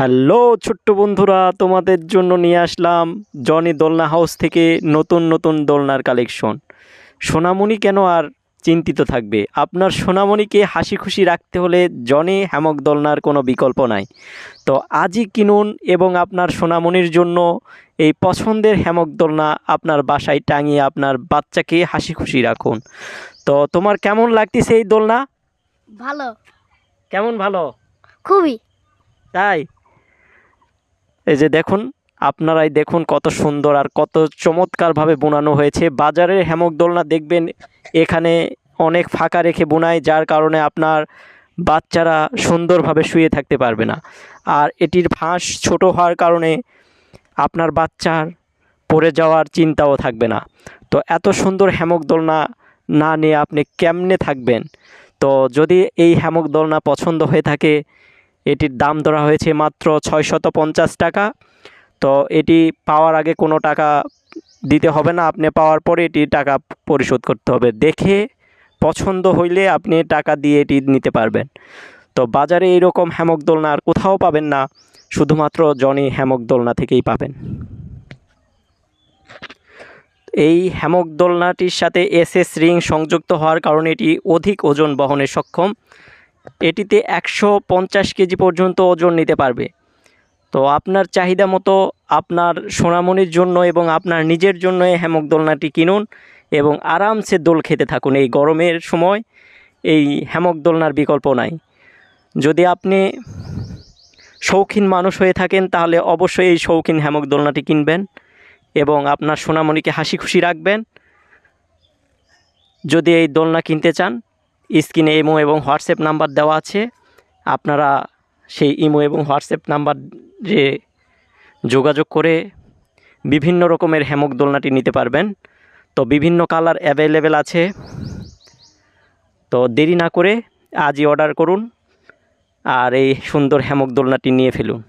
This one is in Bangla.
হ্যালো ছোট্ট বন্ধুরা তোমাদের জন্য নিয়ে আসলাম জনি দোলনা হাউস থেকে নতুন নতুন দোলনার কালেকশন সোনামণি কেন আর চিন্তিত থাকবে? আপনার সোনামণিকে হাসি খুশি রাখতে হলে জনি হ্যামক দোলনার কোনো বিকল্প নাই। তো আজই কিনুন এবং আপনার সোনামণির জন্য এই পছন্দের হ্যামক দোলনা আপনার বাসায় টাঙিয়ে আপনার বাচ্চাকে হাসি খুশি রাখুন। তো তোমার কেমন লাগতেছে এই দোলনা? ভালো। কেমন ভালো? খুবই। তাই? এই যে দেখুন, আপনারাই দেখুন কত সুন্দর আর কত চমৎকারভাবে বোনানো হয়েছে। বাজারের হ্যামক দোলনা দেখবেন, এখানে অনেক ফাঁকা রেখে বোনায়, যার কারণে আপনার বাচ্চারা সুন্দরভাবে শুয়ে থাকতে পারবে না। আর এটির ফাঁস ছোট হওয়ার কারণে আপনার বাচ্চার পড়ে যাওয়ার চিন্তাও থাকবে না। তো এত সুন্দর হ্যামক দোলনা না নিয়ে আপনি কেমনে থাকবেন? তো যদি এই হ্যামক দোলনা পছন্দ হয়ে থাকে এটির দাম ধরা হয়েছে মাত্র ছয়শত পঞ্চাশ টাকা। তো এটি পাওয়ার আগে কোনো টাকা দিতে হবে না, আপনি পাওয়ার পরে এটি টাকা পরিশোধ করতে হবে। দেখে পছন্দ হইলে আপনি টাকা দিয়ে এটি নিতে পারবেন। তো বাজারে এইরকম হ্যামক দোলনা আর কোথাও পাবেন না, শুধুমাত্র জনি হ্যামক দোলনা থেকেই পাবেন। এই হ্যামক দোলনাটির সাথে এসএস রিং সংযুক্ত হওয়ার কারণে এটি অধিক ওজন বহনে সক্ষম। এটিতে একশো পঞ্চাশ কেজি পর্যন্ত ওজন নিতে পারবে। তো আপনার চাহিদা মতো আপনার সোনামণির জন্য এবং আপনার নিজের জন্য এই হ্যামক দোলনাটি কিনুন এবং আরামসে দোল খেতে থাকুন। এই গরমের সময় এই হ্যামক দোলনার বিকল্প নাই। যদি আপনি শৌখিন মানুষ হয়ে থাকেন, তাহলে অবশ্যই এই শৌখিন হ্যামক দোলনাটি কিনবেন এবং আপনার সোনামণিকে হাসি খুশি রাখবেন। যদি এই দোলনা কিনতে চান স্ক্রিনে ইমো এবং হোয়াটসঅ্যাপ নাম্বার দেওয়া আছে। আপনারা সেই ইমো এবং হোয়াটসঅ্যাপ নাম্বারে যোগাযোগ করে বিভিন্ন রকমের হ্যামক দোলনাটি নিতে পারবেন। তো বিভিন্ন কালার অ্যাভেলেবেল আছে। তো দেরি না করে আজই অর্ডার করুন আর এই সুন্দর হ্যামক দোলনাটি নিয়ে ফেলুন।